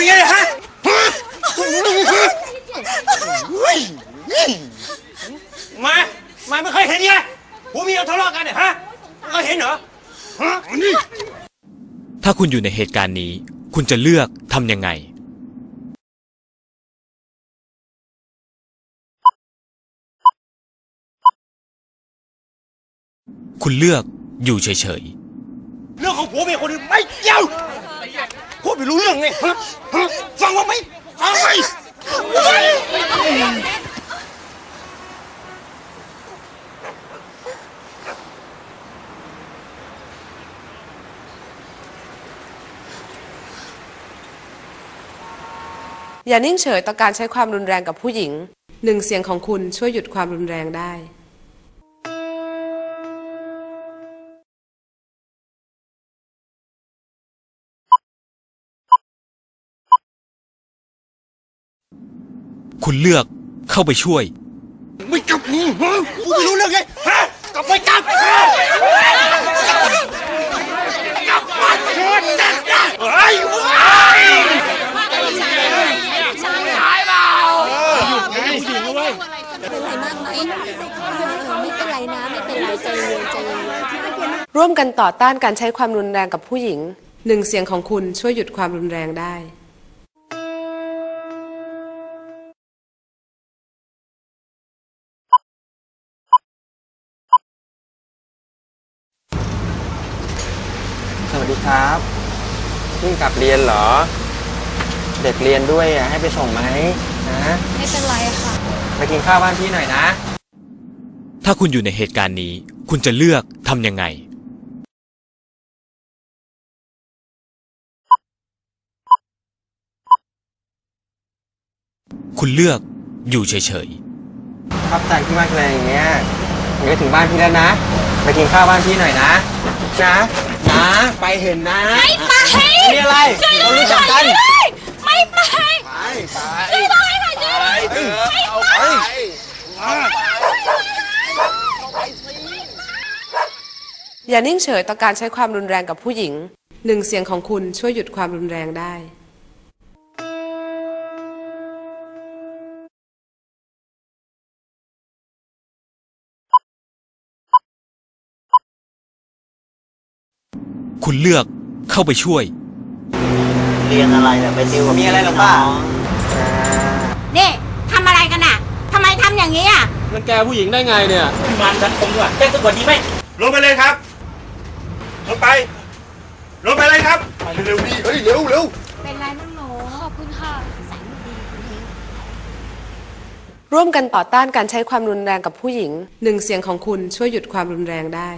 เป็นไงฮะมามาไม่เคยเห็นไงผัวเมียทะเลาะกันเนี่ยฮะไม่เคยเห็นเหรอฮะนี่ถ้าคุณอยู่ในเหตุการณ์นี้ คุณจะเลือกทำยังไงคุณเลือกอยู่เฉยเรื่องของผัวเมียคนอื่นไม่เกี่ยวพูด ไม่รู้เรื่องไงฟังว่าไหมฟังไหมอย่านิ่งเฉยต่อการใช้ความรุนแรงกับผู้หญิง หนึ่งเสียงของคุณช่วยหยุดความรุนแรงได้ คุณเลือกเข้าไปช่วย ไม่กลับนี่ฮะพูดไม่รู้เรื่องไงฮะกลับไปกลับฮะกลับมาเถิดจัดนะเฮ้ยเฮ้ยเป็นไรมากไหมไม่เป็นไรนะไม่เป็นไรใจเย็นใจเย็นร่วมกันต่อต้านการใช้ความรุนแรงกับผู้หญิงหนึ่งเสียงของคุณช่วยหยุดความรุนแรงได้ ดีครับเพิ่งกลับเรียนเหรอ เด็กเรียนด้วยอะให้ไปส่งไหมนะไม่เป็นไรค่ะ ไปกินข้าวบ้านพี่หน่อยนะ ถ้าคุณอยู่ในเหตุการณ์นี้ คุณจะเลือกทำยังไง คุณเลือกอยู่เฉยขอบใจพี่มากเลยอย่างเงี้ยเดี๋ยวถึงบ้านพี่แล้วนะ ไปกินข้าวบ้านพี่หน่อยนะ นะนะไปเห็นนะไม่ไปมีอะไรเรารู้จักกันไม่ไปไปไปไม่ไปค่ะช่วยด้วยไปเถอะเอาไปอย่านิ่งเฉยต่อการใช้ความรุนแรงกับผู้หญิง หนึ่งเสียงของคุณช่วยหยุดความรุนแรงได้ คุณเลือกเข้าไปช่วย เรียนอะไรเนี่ยไปติวกับมีอะไรหรอป้า นี่ทำอะไรกันอะทำไมทำอย่างนี้อะ มันแกผู้หญิงได้ไงเนี่ย มันสังคมด้วยแจ้งตำรวจดีไหมลงไปเลยครับ ลงไป ลงไปเลยครับ เร็วๆดีเฮ้ย เร็วเร็วเป็นไรบ้างหนูขอบคุณค่ะร่วมกันต่อต้านการใช้ความรุนแรงกับผู้หญิง หนึ่งเสียงของคุณช่วยหยุดความรุนแรงได้